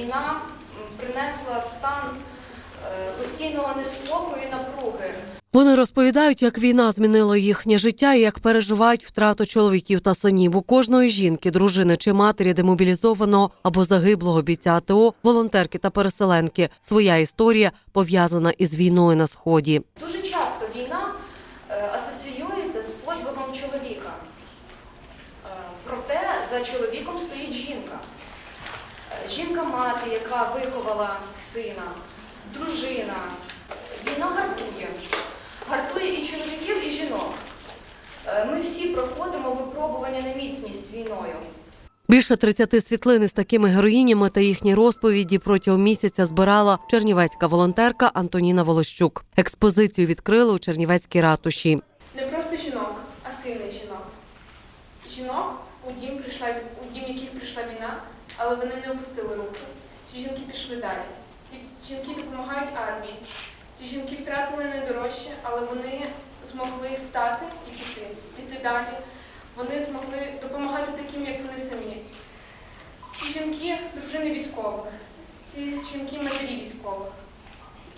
війна принесла стан е, постійного неспокою і напруги. Вони розповідають, як війна змінила їхнє життя і як переживають втрату чоловіків та синів. У кожної жінки, дружини чи матері демобілізованого або загиблого бійця АТО, волонтерки та переселенки. Своя історія пов'язана із війною на сході. Дуже часто війна е, асоціюється з подвигом чоловіка. Е, Проте за чоловіком стоїть жінка. Жінка-мати, яка виховала сина, дружина. Війна гартує. Гартує і чоловіків, і жінок. Е, Ми всі проходимо випробування на міцність війною. Більше 30 світлин із такими героїнями та їхні розповіді протягом місяця збирала чернівецька волонтерка Антоніна Волощук. Експозицію відкрили у Чернівецькій ратуші. Не просто жінок, а сильних жінок. Жінок, у дім прийшла у дім, яких прийшла війна, але вони не опустили руки. Ці жінки пішли далі. Ці жінки допомагають армії. Ці жінки втратили найдорожче, але вони змогли встати і піти, піти далі. Вони змогли допомагати таким, як вони самі. Ці жінки дружини військових, ці жінки матері військових.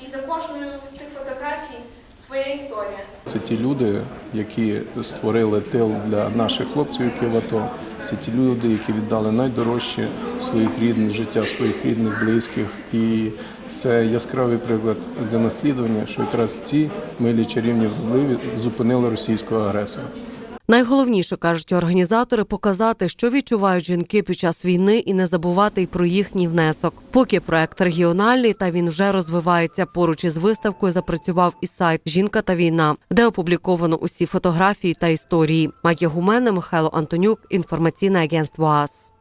І за кожною з цих фотографій своя історія. Це ті люди, які створили тил для наших хлопців, які в АТО. Це ті люди, які віддали найдорожче своїх рідних життя, своїх рідних, близьких. І це яскравий приклад для наслідування, що якраз ці милі чарівні вродливі зупинили російського агресора. Найголовніше кажуть організатори показати, що відчувають жінки під час війни, і не забувати й про їхній внесок. Поки проект регіональний та він вже розвивається. Поруч із виставкою запрацював і сайт Жінка та війна, де опубліковано усі фотографії та історії. Магія Гумена, Михайло Антонюк, інформаційне агентство АС.